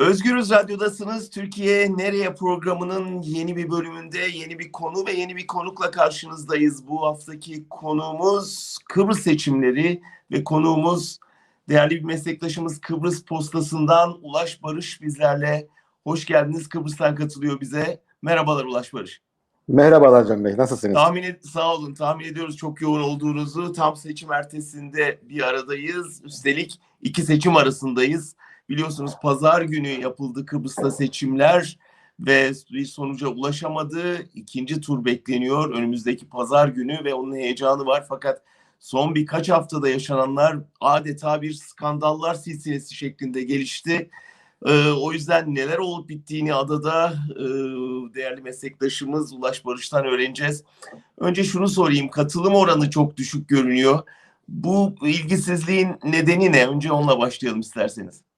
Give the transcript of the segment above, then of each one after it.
Özgürüz Radyo'dasınız. Türkiye Nereye programının yeni bir bölümünde yeni bir konu ve yeni bir konukla karşınızdayız. Bu haftaki konuğumuz Kıbrıs seçimleri ve konuğumuz değerli bir meslektaşımız Kıbrıs Postası'ndan Ulaş Barış bizlerle. Hoş geldiniz. Kıbrıs'tan katılıyor bize. Merhabalar Ulaş Barış. Merhabalar Can Bey, nasılsınız? Tahmin et, sağ olun. Tahmin ediyoruz çok yoğun olduğunuzu. Tam seçim ertesinde bir aradayız. Üstelik iki seçim arasındayız. Biliyorsunuz pazar günü yapıldı Kıbrıs'ta seçimler ve bir sonuca ulaşamadı. İkinci tur bekleniyor önümüzdeki pazar günü ve onun heyecanı var. Fakat son birkaç haftada yaşananlar adeta bir skandallar silsilesi şeklinde gelişti. Ee, o yüzden neler olup bittiğini adada e, değerli meslektaşımız Ulaş Barış'tan öğreneceğiz. Önce şunu sorayım. Katılım oranı çok düşük görünüyor. Bu ilgisizliğin nedeni ne? Önce onunla başlayalım isterseniz.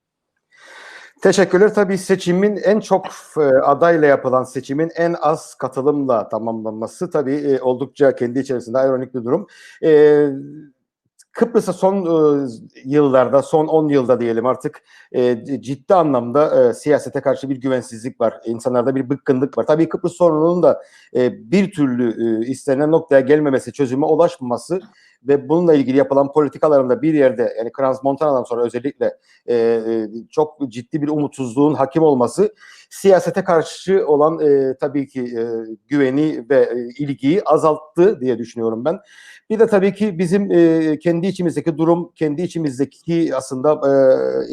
Teşekkürler. Tabii seçimin en çok e, adayla yapılan seçimin en az katılımla tamamlanması tabii e, oldukça kendi içerisinde ironik bir durum. E, Kıbrıs'a son e, yıllarda, son 10 yılda diyelim artık ciddi anlamda siyasete karşı bir güvensizlik var. İnsanlarda bir bıkkınlık var. Tabii Kıbrıs sorununun da bir türlü istenen noktaya gelmemesi, çözüme ulaşmaması ve bununla ilgili yapılan politikalarında bir yerde yani Crans Montana'dan sonra özellikle e, e, çok ciddi bir umutsuzluğun hakim olması siyasete karşı olan e, tabii ki e, güveni ve e, ilgiyi azalttı diye düşünüyorum ben. Bir de tabii ki bizim e, kendi içimizdeki durum, kendi içimizdeki aslında e,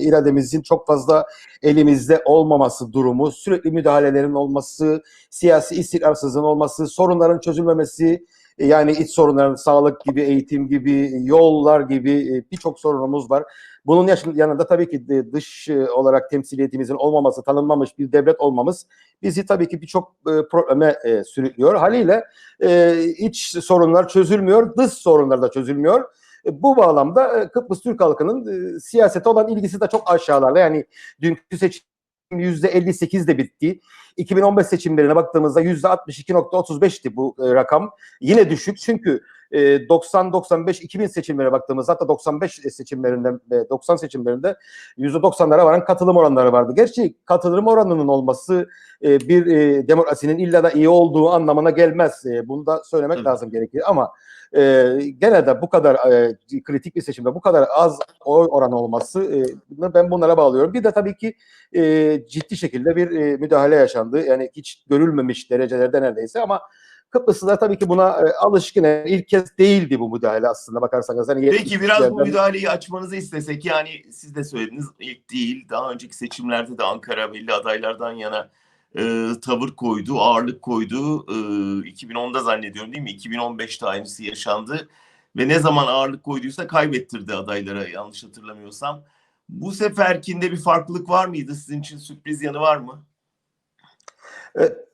irademizin çok fazla elimizde olmaması durumu, sürekli müdahalelerin olması, siyasi istikrarsızlığın olması, sorunların çözülmemesi, yani iç sorunların sağlık gibi, eğitim gibi, yollar gibi birçok sorunumuz var. Bunun yanında tabii ki dış olarak temsiliyetimizin olmaması, tanınmamış bir devlet olmamız bizi tabii ki birçok probleme sürüklüyor. Haliyle iç sorunlar çözülmüyor, dış sorunlar da çözülmüyor. Bu bağlamda Kıbrıs Türk halkının siyasete olan ilgisi de çok aşağılarda. Yani dünkü seçim %58 de bitti. 2015 seçimlerine baktığımızda %62.35'ti bu e, rakam. Yine düşük çünkü e, 90-95-2000 seçimlerine baktığımızda hatta 95 seçimlerinde 90 seçimlerinde %90'lara varan katılım oranları vardı. Gerçi katılım oranının olması e, bir e, demokrasinin illa da iyi olduğu anlamına gelmez. E, bunu da söylemek evet. lazım gerekir ama e, gene de bu kadar e, kritik bir seçimde bu kadar az oy oranı olması e, ben bunlara bağlıyorum. Bir de tabii ki e, ciddi şekilde bir e, müdahale yaşandı. Yani hiç görülmemiş derecelerde neredeyse ama Kıbrıslılar tabii ki buna e, alışkın. Yani ilk kez değildi bu müdahale aslında bakarsanız. Hani Peki biraz bu müdahaleyi açmanızı istesek yani siz de söylediniz ilk değil daha önceki seçimlerde de Ankara belli adaylardan yana e, tavır koydu, ağırlık koydu. E, 2010'da zannediyorum değil mi? 2015'te aynısı yaşandı. Ve ne zaman ağırlık koyduysa kaybettirdi adaylara yanlış hatırlamıyorsam. Bu seferkinde bir farklılık var mıydı? Sizin için sürpriz yanı var mı? Evet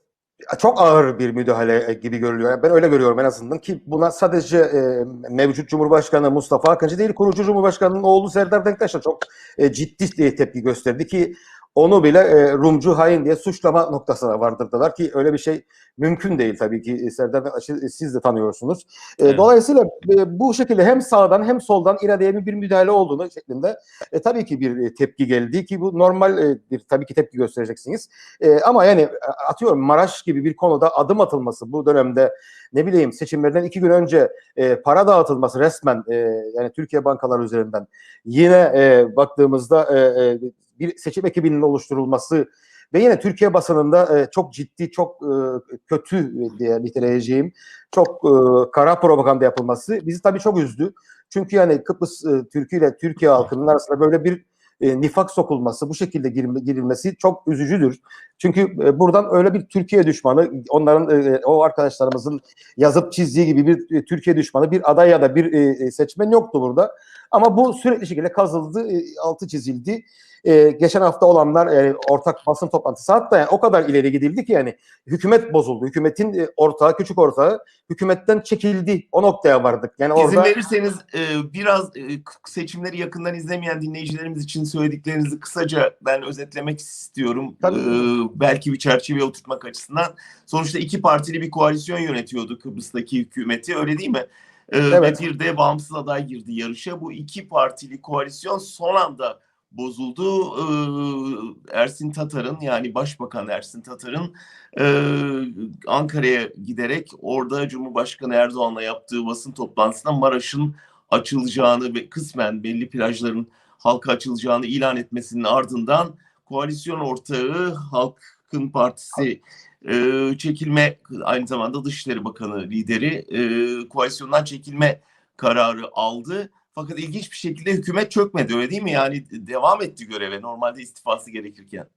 çok ağır bir müdahale gibi görülüyor. Ben öyle görüyorum en azından ki buna sadece e, mevcut Cumhurbaşkanı Mustafa Akıncı değil, kurucu Cumhurbaşkanı'nın oğlu Serdar Denktaş da çok e, ciddi tepki gösterdi ki onu bile e, Rumcu hain diye suçlama noktasına vardırdılar ki öyle bir şey mümkün değil tabii ki e, Serdar e, siz de tanıyorsunuz. E, evet. Dolayısıyla e, bu şekilde hem sağdan hem soldan iradeye bir müdahale olduğunu şeklinde e, tabii ki bir e, tepki geldi ki bu normal e, bir tabii ki tepki göstereceksiniz. E, ama yani atıyorum Maraş gibi bir konuda adım atılması bu dönemde ne bileyim seçimlerden iki gün önce e, para dağıtılması resmen e, yani Türkiye bankaları üzerinden yine e, baktığımızda e, e, bir seçim ekibinin oluşturulması ve yine Türkiye basınında e, çok ciddi, çok e, kötü diye niteleyeceğim, çok e, kara propaganda yapılması bizi tabii çok üzdü. Çünkü yani Kıbrıs e, Türkiye ile Türkiye halkının arasında böyle bir e, nifak sokulması, bu şekilde girilmesi çok üzücüdür. Çünkü e, buradan öyle bir Türkiye düşmanı, onların e, o arkadaşlarımızın yazıp çizdiği gibi bir e, Türkiye düşmanı, bir aday ya da bir e, seçmen yoktu burada. Ama bu sürekli şekilde kazıldı, e, altı çizildi e, geçen hafta olanlar yani ortak basın toplantısı hatta yani o kadar ileri gidildi ki yani hükümet bozuldu. Hükümetin e, ortağı, küçük ortağı hükümetten çekildi. O noktaya vardık. Yani İzin orada... verirseniz e, biraz e, seçimleri yakından izlemeyen dinleyicilerimiz için söylediklerinizi kısaca ben özetlemek istiyorum. E, belki bir çerçeveye oturtmak açısından. Sonuçta iki partili bir koalisyon yönetiyordu Kıbrıs'taki hükümeti öyle değil mi? E, evet. Ve bir de bağımsız aday girdi yarışa. Bu iki partili koalisyon son anda bozuldu. Ee, Ersin Tatar'ın yani Başbakan Ersin Tatar'ın e, Ankara'ya giderek orada Cumhurbaşkanı Erdoğan'la yaptığı basın toplantısında Maraş'ın açılacağını ve kısmen belli plajların halka açılacağını ilan etmesinin ardından koalisyon ortağı Halkın Partisi e, çekilme aynı zamanda Dışişleri Bakanı lideri e, koalisyondan çekilme kararı aldı. Fakat ilginç bir şekilde hükümet çökmedi öyle değil mi? Yani devam etti göreve normalde istifası gerekirken.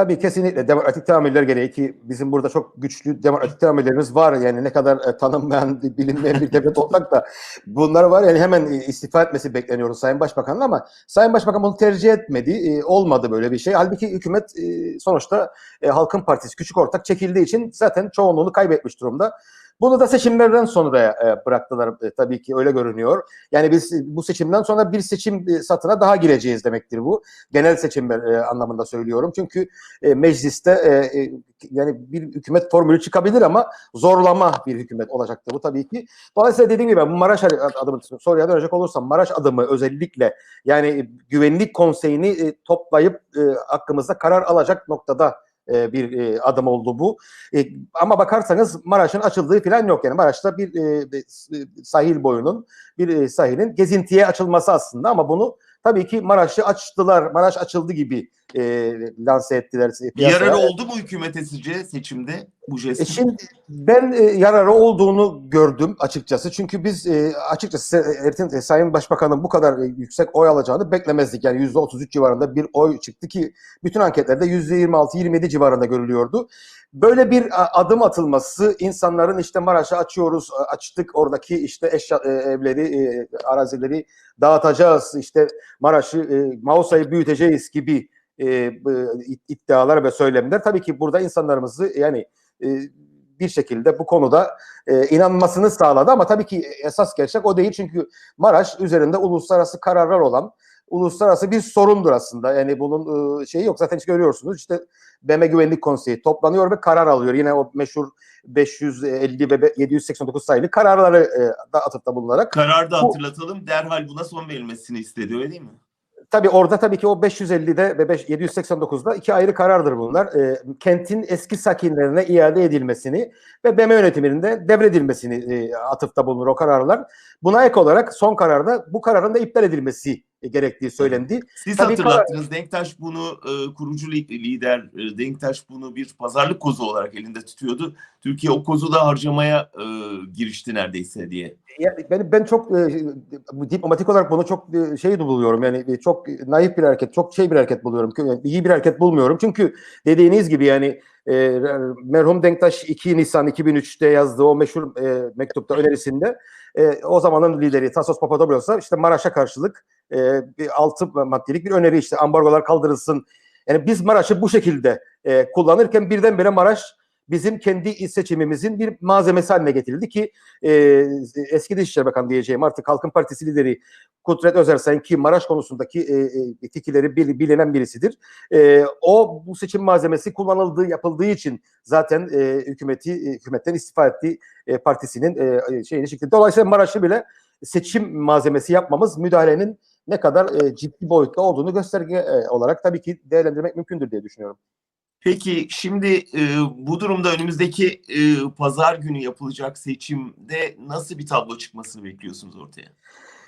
Tabii kesinlikle demokratik teamüller gereği ki bizim burada çok güçlü demokratik teamüllerimiz var. Yani ne kadar e, tanınmayan, bilinmeyen bir devlet olsak da bunlar var. Yani hemen e, istifa etmesi bekleniyoruz Sayın Başbakan'ın ama Sayın Başbakan bunu tercih etmedi. E, olmadı böyle bir şey. Halbuki hükümet sonuçta Halkın Partisi küçük ortak çekildiği için zaten çoğunluğunu kaybetmiş durumda. Bunu da seçimlerden sonra e, bıraktılar e, tabii ki öyle görünüyor. Yani biz bu seçimden sonra bir seçim e, satına daha gireceğiz demektir bu. Genel seçimler e, anlamında söylüyorum. Çünkü mecliste yani bir hükümet formülü çıkabilir ama zorlama bir hükümet olacaktır bu tabii ki. Dolayısıyla dediğim gibi bu Maraş adımı soruya dönecek olursam Maraş adımı özellikle yani güvenlik konseyini toplayıp hakkımızda karar alacak noktada e, bir e, adım oldu bu. E, ama bakarsanız Maraş'ın açıldığı falan yok yani Maraş'ta bir sahil boyunun bir sahilin gezintiye açılması aslında ama bunu tabii ki Maraş'ı açtılar. Maraş açıldı gibi e, lanse ettiler. Piyasaya. Yararı oldu mu hükümete sizce seçimde bu jestin? E şimdi ben e, yararı olduğunu gördüm açıkçası. Çünkü biz e, açıkçası Ertin e, Sayın Başbakan'ın bu kadar e, yüksek oy alacağını beklemezdik. Yani %33 civarında bir oy çıktı ki bütün anketlerde %26-27 civarında görülüyordu. Böyle bir adım atılması insanların işte Maraş'ı açıyoruz, açtık oradaki işte eşya, e, evleri, e, arazileri dağıtacağız, işte Maraş'ı, e, Mausa'yı büyüteceğiz gibi e, iddialar ve söylemler tabii ki burada insanlarımızı yani e, bir şekilde bu konuda e, inanmasını sağladı ama tabii ki esas gerçek o değil çünkü Maraş üzerinde uluslararası kararlar olan uluslararası bir sorundur aslında. Yani bunun e, şeyi yok. Zaten görüyorsunuz işte BM Güvenlik Konseyi toplanıyor ve karar alıyor. Yine o meşhur 550 ve 789 sayılı kararları e, da atıfta bulunarak. Kararda hatırlatalım. Derhal buna son verilmesini istedi öyle değil mi? Tabii orada tabii ki o 550'de ve 5, 789'da iki ayrı karardır bunlar. E, kentin eski sakinlerine iade edilmesini ve BM yönetiminin de devredilmesini e, atıfta bulunur o kararlar. Buna ek olarak son kararda bu kararın da iptal edilmesi gerektiği söylendi. Siz Tabii hatırlattınız. Karar... Denktaş bunu e, kurucu lider e, Denktaş bunu bir pazarlık kozu olarak elinde tutuyordu. Türkiye o kozu da harcamaya e, girişti neredeyse diye. Yani ben ben çok e, diplomatik olarak bunu çok e, şey buluyorum. Yani e, çok naif bir hareket, çok şey bir hareket buluyorum. Yani iyi bir hareket bulmuyorum. Çünkü dediğiniz gibi yani e, merhum Denktaş 2 Nisan 2003'te yazdığı o meşhur e, mektupta önerisinde e, o zamanın lideri Tasos Papadopoulos'a işte Maraş'a karşılık e, bir altı maddelik bir öneri işte ambargolar kaldırılsın. Yani biz Maraş'ı bu şekilde e, kullanırken birdenbire Maraş bizim kendi seçimimizin bir malzemesi haline getirildi ki e, eski Dışişleri Bakanı diyeceğim artık Halkın Partisi lideri Kudret Özersen ki Maraş konusundaki e, e, fikirleri bil, bilinen birisidir. E, o bu seçim malzemesi kullanıldığı yapıldığı için zaten e, hükümeti e, hükümetten istifa etti e, partisinin e, şeyini çıktı. Dolayısıyla Maraş'ı bile seçim malzemesi yapmamız müdahalenin ne kadar e, ciddi boyutta olduğunu gösterge e, olarak tabii ki değerlendirmek mümkündür diye düşünüyorum. Peki şimdi e, bu durumda önümüzdeki e, pazar günü yapılacak seçimde nasıl bir tablo çıkmasını bekliyorsunuz ortaya?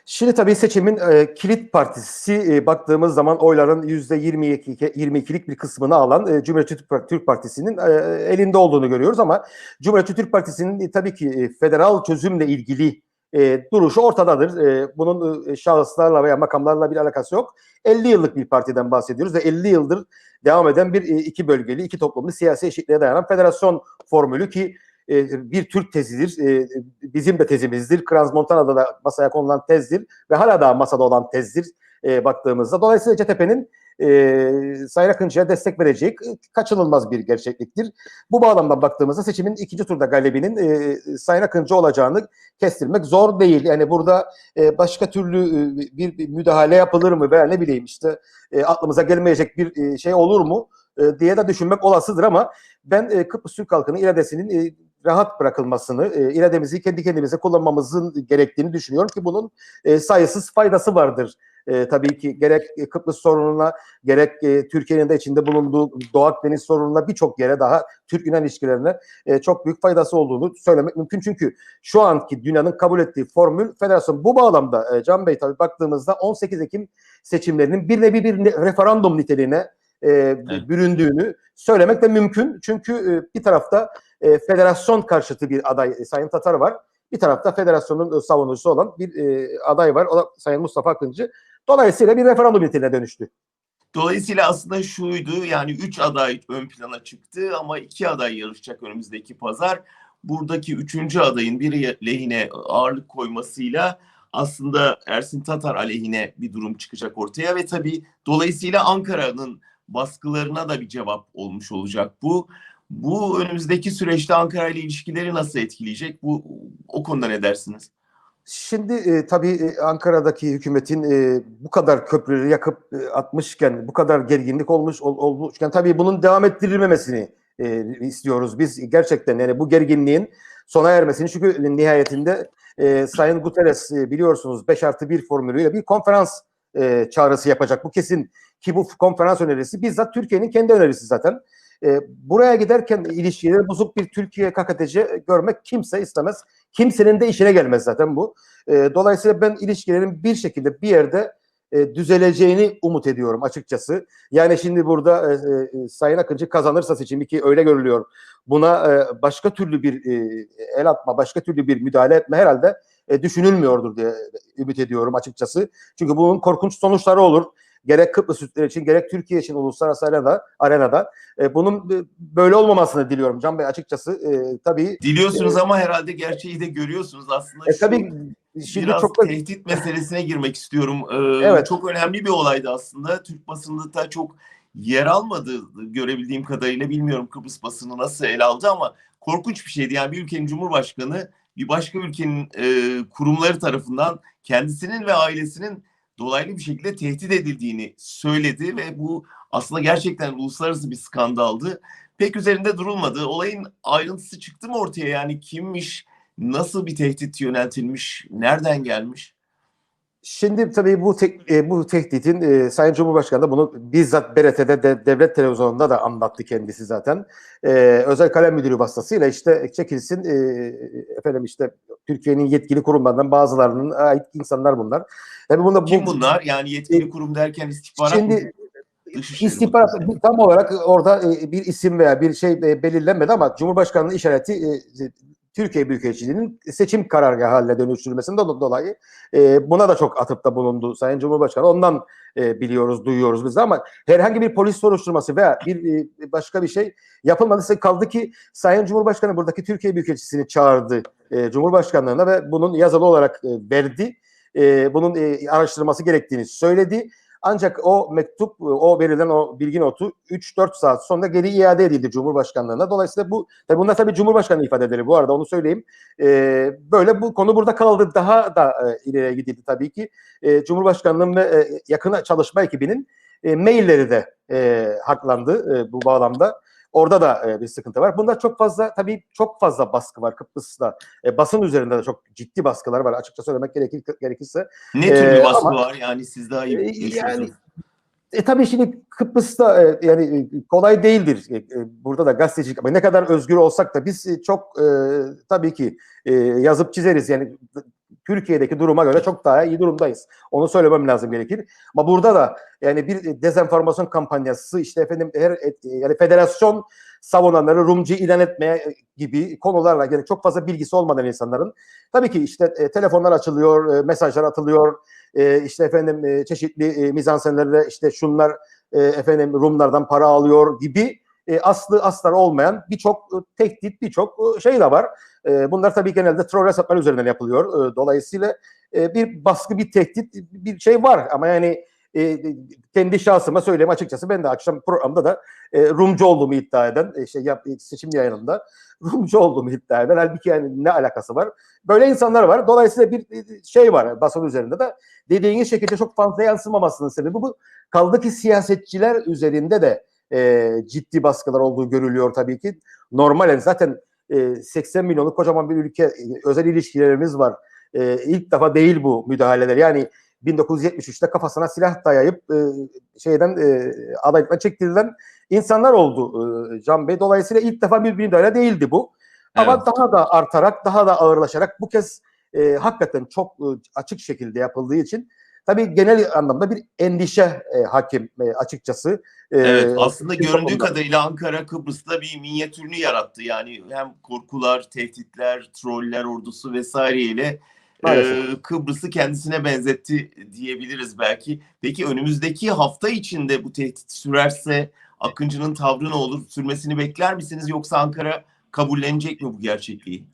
Şimdi tabii seçimin e, kilit partisi e, baktığımız zaman oyların yüzde 22 22'lik bir kısmını alan e, Cumhuriyet Türk Partisi'nin e, elinde olduğunu görüyoruz ama Cumhuriyet Türk Partisi'nin e, tabii ki e, federal çözümle ilgili e, duruşu ortadadır. E, bunun e, şahıslarla veya makamlarla bir alakası yok. 50 yıllık bir partiden bahsediyoruz ve 50 yıldır devam eden bir e, iki bölgeli, iki toplumlu siyasi eşitliğe dayanan federasyon formülü ki e, bir Türk tezidir. E, bizim de tezimizdir. Kranz Montana'da da masaya konulan tezdir ve hala daha masada olan tezdir e, baktığımızda. Dolayısıyla CTP'nin e, Sayın Akıncı'ya destek verecek kaçınılmaz bir gerçekliktir. Bu bağlamda baktığımızda seçimin ikinci turda galibinin e, Sayın Akıncı olacağını kestirmek zor değil. Yani burada e, başka türlü e, bir, bir müdahale yapılır mı veya ne bileyim işte e, aklımıza gelmeyecek bir e, şey olur mu e, diye de düşünmek olasıdır ama ben e, Kıbrıs Türk halkının iradesinin e, rahat bırakılmasını, e, irademizi kendi kendimize kullanmamızın gerektiğini düşünüyorum ki bunun e, sayısız faydası vardır e, tabii ki gerek e, Kıbrıs sorununa gerek e, Türkiye'nin de içinde bulunduğu Doğu Akdeniz sorununa birçok yere daha Türk-Yunan ilişkilerine e, çok büyük faydası olduğunu söylemek mümkün. Çünkü şu anki dünyanın kabul ettiği formül federasyon. Bu bağlamda e, Can Bey tabii baktığımızda 18 Ekim seçimlerinin bir nevi bir referandum niteliğine e, büründüğünü söylemek de mümkün. Çünkü e, bir tarafta e, federasyon karşıtı bir aday e, Sayın Tatar var. Bir tarafta federasyonun e, savunucusu olan bir e, aday var. O da Sayın Mustafa Akıncı. Dolayısıyla bir referandum niteliğine dönüştü. Dolayısıyla aslında şuydu yani üç aday ön plana çıktı ama iki aday yarışacak önümüzdeki pazar. Buradaki üçüncü adayın biri lehine ağırlık koymasıyla aslında Ersin Tatar aleyhine bir durum çıkacak ortaya ve tabii dolayısıyla Ankara'nın baskılarına da bir cevap olmuş olacak bu. Bu önümüzdeki süreçte Ankara ile ilişkileri nasıl etkileyecek? Bu o konuda ne dersiniz? Şimdi e, tabii e, Ankara'daki hükümetin e, bu kadar köprüleri yakıp e, atmışken, bu kadar gerginlik olmuş ol, olmuşken tabii bunun devam ettirilmemesini e, istiyoruz. Biz gerçekten yani bu gerginliğin sona ermesini çünkü nihayetinde e, Sayın Guterres e, biliyorsunuz 5 artı 1 formülüyle bir konferans e, çağrısı yapacak. Bu kesin ki bu konferans önerisi bizzat Türkiye'nin kendi önerisi zaten. E, buraya giderken ilişkileri bozuk bir Türkiye KKTC görmek kimse istemez. Kimsenin de işine gelmez zaten bu. E, dolayısıyla ben ilişkilerin bir şekilde bir yerde e, düzeleceğini umut ediyorum açıkçası. Yani şimdi burada e, e, Sayın Akıncı kazanırsa seçimi ki öyle görülüyor. Buna e, başka türlü bir e, el atma, başka türlü bir müdahale etme herhalde e, düşünülmüyordur diye ümit ediyorum açıkçası. Çünkü bunun korkunç sonuçları olur. Gerek Kıbrıs Türkleri için gerek Türkiye için uluslararası arenada, arenada e, bunun e, böyle olmamasını diliyorum Can Bey açıkçası. E, tabii Diliyorsunuz ama herhalde gerçeği de görüyorsunuz aslında. e, tabii şimdi Biraz çok tehdit meselesine girmek istiyorum. Ee, Evet. Çok önemli bir olaydı aslında. Türk basında da çok yer almadı görebildiğim kadarıyla. Bilmiyorum Kıbrıs basını nasıl ele aldı ama korkunç bir şeydi. Yani bir ülkenin cumhurbaşkanı bir başka ülkenin e, kurumları tarafından kendisinin ve ailesinin dolaylı bir şekilde tehdit edildiğini söyledi ve bu aslında gerçekten uluslararası bir skandaldı. Pek üzerinde durulmadı. Olayın ayrıntısı çıktı mı ortaya? Yani kimmiş, nasıl bir tehdit yöneltilmiş, nereden gelmiş? Şimdi tabii bu tek, e, bu tehditin e, Sayın Cumhurbaşkanı da bunu bizzat BRT'de de, devlet televizyonunda da anlattı kendisi zaten. E, özel kalem müdürü vasıtasıyla işte çekilsin e, efendim işte Türkiye'nin yetkili kurumlarından bazılarının ait insanlar bunlar. Tabii bunda Kim bu, bunlar? Yani yetkili kurum derken istihbarat Şimdi mı? İstihbarat tam olarak orada bir isim veya bir şey belirlenmedi ama Cumhurbaşkanlığı işareti Türkiye Büyükelçiliği'nin seçim karargahı haline dönüştürülmesinden do- dolayı e, buna da çok atıfta bulundu Sayın Cumhurbaşkanı. Ondan e, biliyoruz, duyuyoruz biz de ama herhangi bir polis soruşturması veya bir e, başka bir şey yapılmadıysa kaldı ki Sayın Cumhurbaşkanı buradaki Türkiye Büyükelçisi'ni çağırdı e, Cumhurbaşkanlığına ve bunun yazılı olarak e, verdi. E, bunun e, araştırılması gerektiğini söyledi. Ancak o mektup, o verilen o bilgi notu 3-4 saat sonra geri iade edildi Cumhurbaşkanlığına. Dolayısıyla bu, tabii bunlar tabii Cumhurbaşkanı ifadeleri bu arada onu söyleyeyim. Ee, böyle bu konu burada kaldı. Daha da e, ileriye gidildi tabii ki. E, Cumhurbaşkanlığının ve e, çalışma ekibinin e, mailleri de e, haklandı e, bu bağlamda. Orada da e, bir sıkıntı var. Bunda çok fazla tabii çok fazla baskı var Kıbrıs'ta. E, basın üzerinde de çok ciddi baskılar var açıkça söylemek gerekir, gerekirse. Ne tür bir Ee, baskı ama- var? Yani siz daha iyi E, biliyorsunuz. yani e tabii şimdi Kıbrıs'ta e, yani e, kolay değildir. E, e, burada da gazetecilik ama ne kadar özgür olsak da biz e, çok e, tabii ki e, yazıp çizeriz. Yani Türkiye'deki duruma göre çok daha iyi durumdayız. Onu söylemem lazım gerekir. Ama burada da yani bir dezenformasyon kampanyası işte efendim her yani federasyon savunanları Rumcu ilan etmeye e, gibi konularla yani çok fazla bilgisi olmadan insanların tabii ki işte e, telefonlar açılıyor, e, mesajlar atılıyor, e, işte efendim e, çeşitli e, mizansenlerle işte şunlar e, efendim Rumlardan para alıyor gibi e, aslı aslar olmayan birçok e, tehdit, birçok e, şey de var. E, bunlar tabii genelde troll hesaplar üzerinden yapılıyor. E, dolayısıyla e, bir baskı, bir tehdit, bir şey var ama yani e, kendi şahsıma söyleyeyim açıkçası ben de akşam programda da e, Rumcu olduğumu iddia eden e, şey yap, seçim yayınında Rumcu olduğumu iddia eden halbuki yani ne alakası var? Böyle insanlar var. Dolayısıyla bir e, şey var basın üzerinde de dediğiniz şekilde çok fazla yansımamasının sebebi bu. Kaldı ki siyasetçiler üzerinde de e, ciddi baskılar olduğu görülüyor tabii ki. Normalen zaten e, 80 milyonluk kocaman bir ülke, e, özel ilişkilerimiz var. E, ilk defa değil bu müdahaleler. Yani 1973'te kafasına silah dayayıp e, şeyden e, adaylıktan çektirilen insanlar oldu e, Can Bey. Dolayısıyla ilk defa bir müdahale değildi bu. Ama Evet. daha da artarak, daha da ağırlaşarak bu kez e, hakikaten çok e, açık şekilde yapıldığı için tabii genel anlamda bir endişe e, hakim e, açıkçası. E, Evet aslında Türk göründüğü toplumda. kadarıyla Ankara Kıbrıs'ta bir minyatürünü yarattı. Yani hem korkular, tehditler, troller ordusu vesaireyle e. Kıbrıs'ı kendisine benzetti diyebiliriz belki. Peki önümüzdeki hafta içinde bu tehdit sürerse Akıncı'nın tavrı ne olur? Sürmesini bekler misiniz yoksa Ankara kabullenecek mi bu gerçekliği?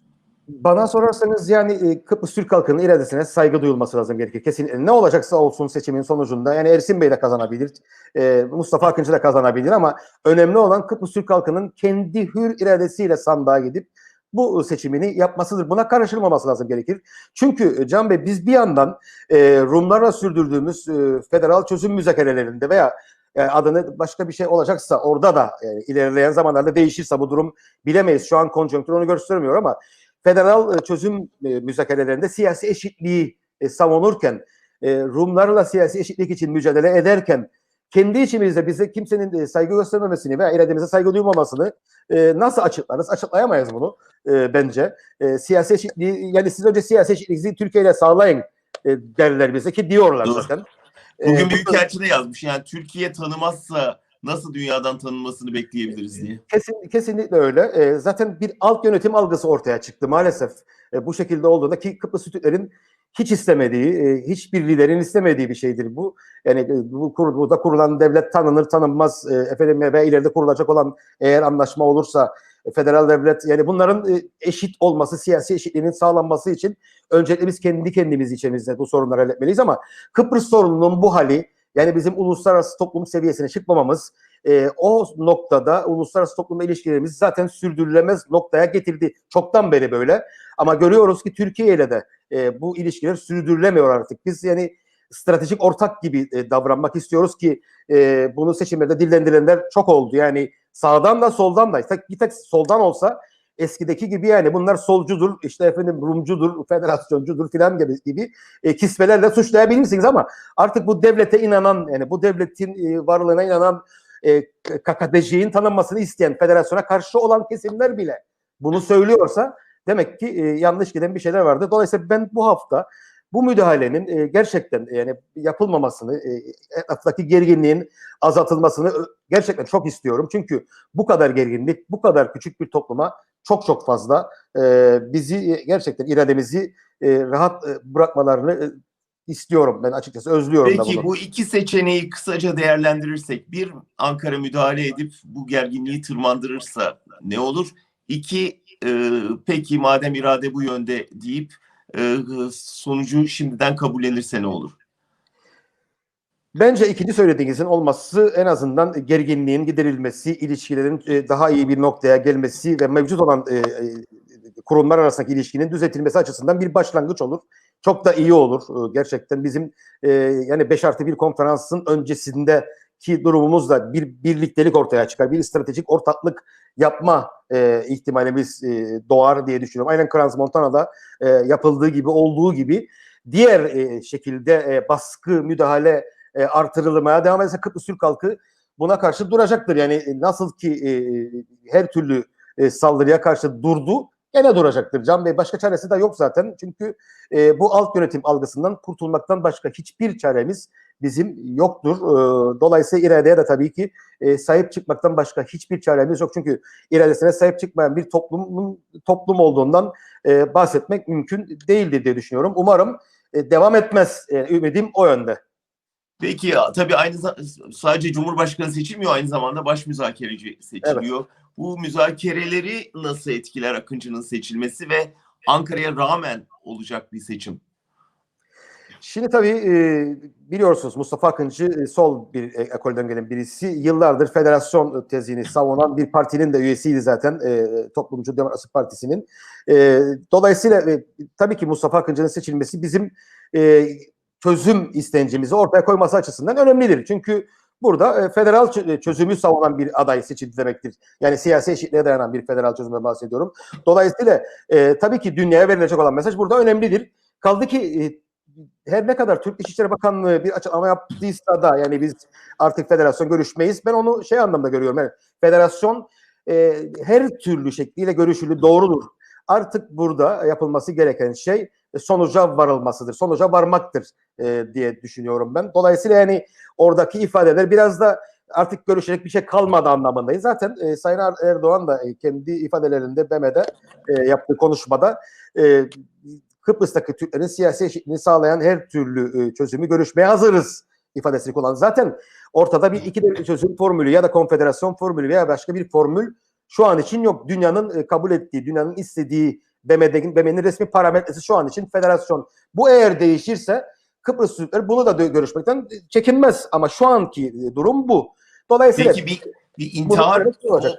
Bana sorarsanız yani e, Kıbrıs Türk halkının iradesine saygı duyulması lazım gerekir. Kesin ne olacaksa olsun seçimin sonucunda yani Ersin Bey de kazanabilir, e, Mustafa Akıncı da kazanabilir ama önemli olan Kıbrıs Türk halkının kendi hür iradesiyle sandığa gidip bu seçimini yapmasıdır. Buna karışılmaması lazım gerekir. Çünkü e, Can Bey biz bir yandan e, Rumlarla sürdürdüğümüz e, federal çözüm müzakerelerinde veya e, adını başka bir şey olacaksa orada da e, ilerleyen zamanlarda değişirse bu durum bilemeyiz. Şu an konjonktür onu göstermiyor ama federal e, çözüm e, müzakerelerinde siyasi eşitliği e, savunurken, Rumlarla siyasi eşitlik için mücadele ederken, kendi içimizde bize kimsenin saygı göstermemesini veya irademize saygı duymamasını e, nasıl açıklarız? Açıklayamayız bunu e, bence. E, siyasi eşitliği, yani siz önce siyasi eşitliği Türkiye ile sağlayın e, derler bize ki diyorlar Doğru. zaten. Bugün E, Büyükelçi de yazmış yani Türkiye tanımazsa nasıl dünyadan tanınmasını bekleyebiliriz diye. Kesin, kesinlikle öyle. E, zaten bir alt yönetim algısı ortaya çıktı maalesef. E, bu şekilde olduğunda ki Kıbrıs Türklerin hiç istemediği, e, hiçbir liderin istemediği bir şeydir bu. Yani e, bu kur, burada kurulan devlet tanınır tanınmaz e, efendim ve ileride kurulacak olan eğer anlaşma olursa e, federal devlet yani bunların e, eşit olması, siyasi eşitliğinin sağlanması için öncelikle biz kendi kendimiz içimizde bu sorunları halletmeliyiz ama Kıbrıs sorununun bu hali yani bizim uluslararası toplum seviyesine çıkmamamız e, o noktada uluslararası toplumla ilişkilerimiz zaten sürdürülemez noktaya getirdi. Çoktan beri böyle. Ama görüyoruz ki Türkiye ile de e, bu ilişkiler sürdürülemiyor artık. Biz yani stratejik ortak gibi e, davranmak istiyoruz ki e, bunu seçimlerde dillendirilenler çok oldu. Yani sağdan da soldan da bir tek soldan olsa eskideki gibi yani bunlar solcudur, işte efendim Rumcudur, federasyoncudur filan gibi, gibi e, kisvelerle suçlayabilirsiniz ama artık bu devlete inanan yani bu devletin e, varlığına inanan e, KKTC'nin tanınmasını isteyen federasyona karşı olan kesimler bile bunu söylüyorsa demek ki e, yanlış giden bir şeyler vardı. Dolayısıyla ben bu hafta bu müdahalenin e, gerçekten e, yani yapılmamasını, e, etraftaki gerginliğin azaltılmasını ö- gerçekten çok istiyorum. Çünkü bu kadar gerginlik, bu kadar küçük bir topluma çok çok fazla e, bizi gerçekten irademizi e, rahat e, bırakmalarını e, istiyorum. Ben açıkçası özlüyorum da Peki bunu. bu iki seçeneği kısaca değerlendirirsek bir Ankara müdahale edip bu gerginliği tırmandırırsa ne olur? İki e, peki madem irade bu yönde deyip e, sonucu şimdiden kabullenirse ne olur? Bence ikinci söylediğinizin olması en azından gerginliğin giderilmesi, ilişkilerin e, daha iyi bir noktaya gelmesi ve mevcut olan e, e, kurumlar arasındaki ilişkinin düzeltilmesi açısından bir başlangıç olur. Çok da iyi olur. Gerçekten bizim yani 5 artı 1 konferansın öncesindeki durumumuzda bir birliktelik ortaya çıkar. Bir stratejik ortaklık yapma e, ihtimalimiz e, doğar diye düşünüyorum. Aynen Crans Montana'da e, yapıldığı gibi olduğu gibi diğer e, şekilde e, baskı, müdahale e, artırılmaya devam ederse Kıbrıs Türk halkı buna karşı duracaktır. Yani e, nasıl ki e, her türlü e, saldırıya karşı durdu gene duracaktır. Can Bey başka çaresi de yok zaten. Çünkü e, bu alt yönetim algısından kurtulmaktan başka hiçbir çaremiz bizim yoktur. E, dolayısıyla iradeye de tabii ki e, sahip çıkmaktan başka hiçbir çaremiz yok. Çünkü iradesine sahip çıkmayan bir toplumun toplum olduğundan e, bahsetmek mümkün değildir diye düşünüyorum. Umarım e, devam etmez. E, ümidim o yönde. Peki tabii aynı sadece Cumhurbaşkanı seçilmiyor aynı zamanda baş müzakereci seçiliyor. Bu müzakereleri nasıl etkiler Akıncı'nın seçilmesi ve Ankara'ya rağmen olacak bir seçim? Şimdi tabii e, biliyorsunuz Mustafa Akıncı e, sol bir e, ekolden gelen birisi. Yıllardır federasyon tezini savunan bir partinin de üyesiydi zaten. Toplumcu Demokrasi Partisi'nin. Dolayısıyla tabii ki Mustafa Akıncı'nın seçilmesi bizim çözüm istencimizi ortaya koyması açısından önemlidir. Çünkü burada e, federal çö- çözümü savunan bir aday seçildi demektir. Yani siyasi eşitliğe dayanan bir federal çözüme bahsediyorum. Dolayısıyla e, tabii ki dünyaya verilecek olan mesaj burada önemlidir. Kaldı ki e, her ne kadar Türk İçişleri Bakanlığı bir açıklama yaptıysa da yani biz artık federasyon görüşmeyiz. Ben onu şey anlamda görüyorum. Yani federasyon e, her türlü şekliyle görüşülü doğrudur. Artık burada yapılması gereken şey e, sonuca varılmasıdır. Sonuca varmaktır e, diye düşünüyorum ben. Dolayısıyla yani oradaki ifadeler biraz da artık görüşecek bir şey kalmadı anlamındayız. Zaten e, Sayın Er- Erdoğan da e, kendi ifadelerinde BM'de e, yaptığı konuşmada e, Kıbrıs'taki Türklerin siyasi eşitliğini sağlayan her türlü e, çözümü görüşmeye hazırız ifadesini kullandı. Zaten ortada bir iki de çözüm formülü ya da konfederasyon formülü veya başka bir formül şu an için yok. Dünyanın e, kabul ettiği, dünyanın istediği BM'nin, BM'nin resmi parametresi şu an için federasyon. Bu eğer değişirse Kıbrıs Türkleri bunu da görüşmekten çekinmez. Ama şu anki e, durum bu. Dolayısıyla Peki bir, bir intihar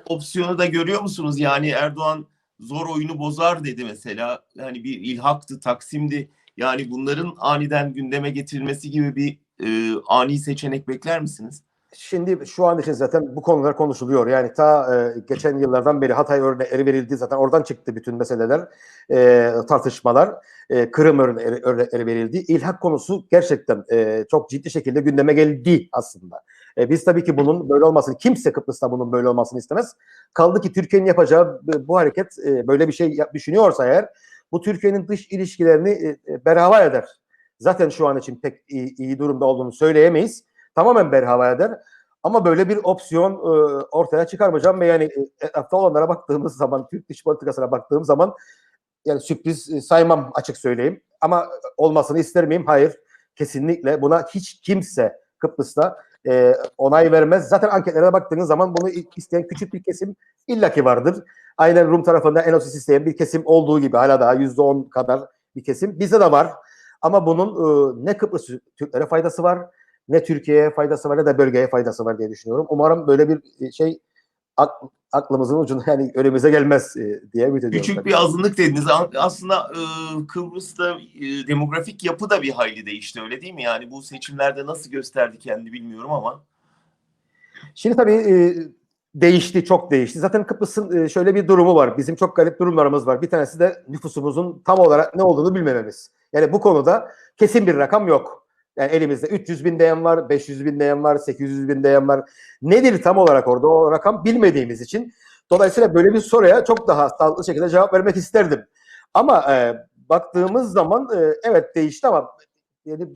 opsiyonu da görüyor musunuz? Yani Erdoğan zor oyunu bozar dedi mesela. Hani bir ilhaktı, taksimdi. Yani bunların aniden gündeme getirilmesi gibi bir e, ani seçenek bekler misiniz? Şimdi şu an için zaten bu konular konuşuluyor. Yani ta e, geçen yıllardan beri Hatay örneği verildi zaten oradan çıktı bütün meseleler, e, tartışmalar. E, Kırım örneği, verildi. İlhak konusu gerçekten e, çok ciddi şekilde gündeme geldi aslında. E, biz tabii ki bunun böyle olmasını, kimse Kıbrıs'ta bunun böyle olmasını istemez. Kaldı ki Türkiye'nin yapacağı bu- hareket e, böyle bir şey düşünüyorsa eğer bu Türkiye'nin dış ilişkilerini e, e, berhava eder. Zaten şu an için pek iyi, iyi durumda olduğunu söyleyemeyiz. Tamamen berhava eder. Ama böyle bir opsiyon e, ortaya çıkarmayacağım ve yani e, etrafta olanlara baktığımız zaman, Türk dış politikasına baktığım zaman yani sürpriz e, saymam açık söyleyeyim. Ama olmasını ister miyim? Hayır. Kesinlikle buna hiç kimse Kıbrıs'ta e, onay vermez. Zaten anketlere baktığınız zaman bunu isteyen küçük bir kesim illaki vardır. Aynen Rum tarafında Enos'u isteyen bir kesim olduğu gibi hala daha yüzde on kadar bir kesim. Bizde de var. Ama bunun e, ne Kıbrıs Türklere faydası var, ne Türkiye'ye faydası var ne de bölgeye faydası var diye düşünüyorum. Umarım böyle bir e, şey ak- aklımızın ucunda yani önümüze gelmez e, diye ümit ediyorum. Küçük tabii. bir azınlık dediniz. Aslında e, Kıbrıs'ta e, demografik yapı da bir hayli değişti öyle değil mi? Yani bu seçimlerde nasıl gösterdi kendini bilmiyorum ama. Şimdi tabii e, değişti, çok değişti. Zaten Kıbrıs'ın e, şöyle bir durumu var. Bizim çok garip durumlarımız var. Bir tanesi de nüfusumuzun tam olarak ne olduğunu bilmememiz. Yani bu konuda kesin bir rakam yok. Yani elimizde 300 bin diyen var, 500 bin diyen var, 800 bin diyen var. Nedir tam olarak orada o rakam bilmediğimiz için. Dolayısıyla böyle bir soruya çok daha sağlıklı şekilde cevap vermek isterdim. Ama e, baktığımız zaman e, evet değişti ama yani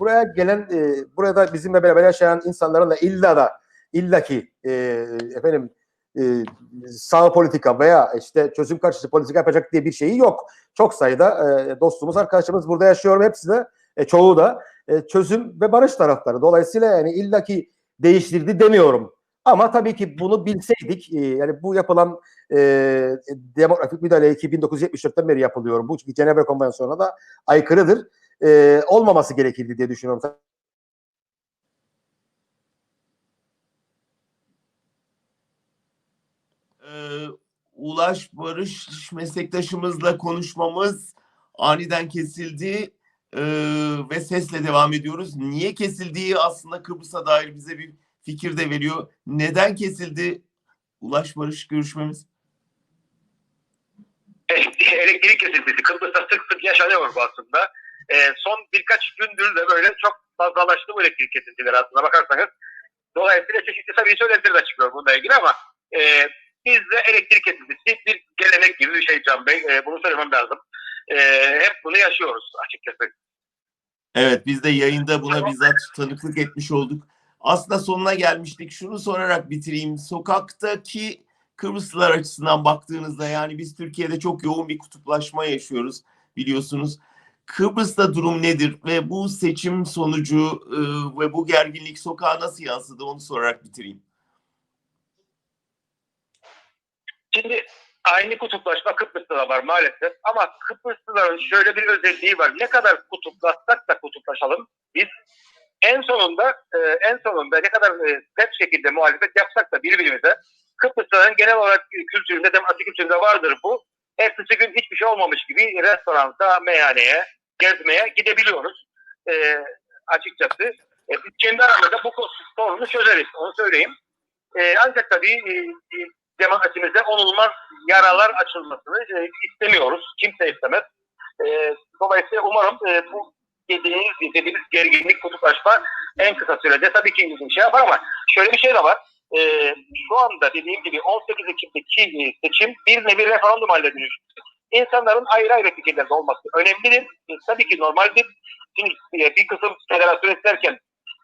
buraya gelen, e, burada bizimle beraber yaşayan insanların da illa da illaki e, efendim e, sağ politika veya işte çözüm karşıtı politika yapacak diye bir şeyi yok. Çok sayıda e, dostumuz, arkadaşımız burada yaşıyor ve hepsi de e, çoğu da e, çözüm ve barış taraftarı. Dolayısıyla yani illaki değiştirdi demiyorum. Ama tabii ki bunu bilseydik, e, yani bu yapılan e, demografik müdahale ki 1974'ten beri yapılıyor. Bu Cenevre Konvansiyonu'na da aykırıdır. E, olmaması gerekirdi diye düşünüyorum. Ee, Ulaş Barış meslektaşımızla konuşmamız aniden kesildi ee, ve sesle devam ediyoruz. Niye kesildiği aslında Kıbrıs'a dair bize bir fikir de veriyor. Neden kesildi Ulaş Barış görüşmemiz? elektrik kesintisi Kıbrıs'ta sık sık yaşanıyor bu aslında. Ee, son birkaç gündür de böyle çok fazlalaştı bu elektrik kesintileri aslında bakarsanız. Dolayısıyla çeşitli tabii söylentiler de çıkıyor bununla ilgili ama e, bizde elektrik kesintisi bir gelenek gibi bir şey Can Bey. E, bunu söylemem lazım. E, hep bunu yaşıyoruz açıkçası. Evet biz de yayında buna bizzat tanıklık etmiş olduk. Aslında sonuna gelmiştik. Şunu sorarak bitireyim. Sokaktaki Kıbrıslılar açısından baktığınızda yani biz Türkiye'de çok yoğun bir kutuplaşma yaşıyoruz biliyorsunuz. Kıbrıs'ta durum nedir ve bu seçim sonucu e, ve bu gerginlik sokağa nasıl yansıdı onu sorarak bitireyim. Şimdi aynı kutuplaşma Kıbrıs'ta da var maalesef ama Kıbrıslıların şöyle bir özelliği var. Ne kadar kutuplaşsak da kutuplaşalım biz en sonunda e, en sonunda ne kadar e, sert şekilde muhalefet yapsak da birbirimize Kıbrıslıların genel olarak kültüründe, demokrasi kültüründe vardır bu. Ertesi gün hiçbir şey olmamış gibi restoranda, meyhaneye, gezmeye gidebiliyoruz. E, açıkçası. E, biz kendi aramızda bu sorunu çözeriz, onu söyleyeyim. E, ancak tabii e, e, onulmaz yaralar açılmasını e, istemiyoruz. Kimse istemez. E, dolayısıyla umarım e, bu dediğiniz, dediğimiz gerginlik, kutuplaşma en kısa sürede tabii ki bir şey yapar ama şöyle bir şey de var. Şu anda dediğim gibi 18 Ekim'deki seçim bir nevi referandum haline dönüştü. İnsanların ayrı ayrı fikirlerde olması önemlidir. Tabii ki normaldir. Şimdi bir kısım federasyon isterken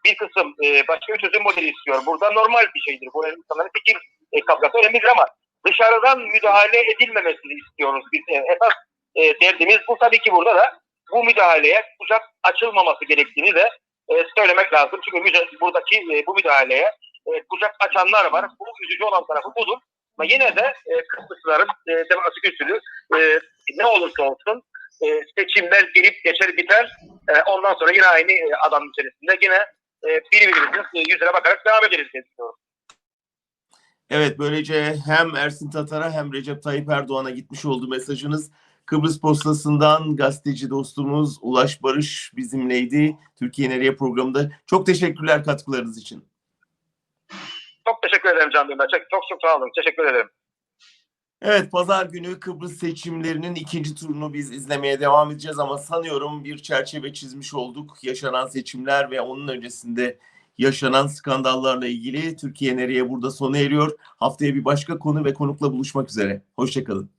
bir kısım başka bir çözüm modeli istiyor. Burada normal bir şeydir. Bu insanların fikir kavgası önemlidir ama dışarıdan müdahale edilmemesini istiyoruz. Biz e, esas e, derdimiz bu tabii ki burada da bu müdahaleye kucak açılmaması gerektiğini de e, söylemek lazım. Çünkü müca- buradaki e, bu müdahaleye e, kucak açanlar var. Bu üzücü olan tarafı budur. Ama yine de e, Kıbrıslıların e, demokratik usulü e, ne olursa olsun e, seçimler gelip geçer biter. E, ondan sonra yine aynı e, adam içerisinde yine e, birbirimizin e, yüzüne bakarak devam ederiz diye düşünüyorum. Evet böylece hem Ersin Tatar'a hem Recep Tayyip Erdoğan'a gitmiş oldu mesajınız. Kıbrıs Postası'ndan gazeteci dostumuz Ulaş Barış bizimleydi. Türkiye Nereye programında. Çok teşekkürler katkılarınız için. Çok teşekkür ederim Can. Çok, çok çok sağ olun. Teşekkür ederim. Evet pazar günü Kıbrıs seçimlerinin ikinci turunu biz izlemeye devam edeceğiz ama sanıyorum bir çerçeve çizmiş olduk. Yaşanan seçimler ve onun öncesinde yaşanan skandallarla ilgili Türkiye Nereye burada sona eriyor. Haftaya bir başka konu ve konukla buluşmak üzere. Hoşçakalın.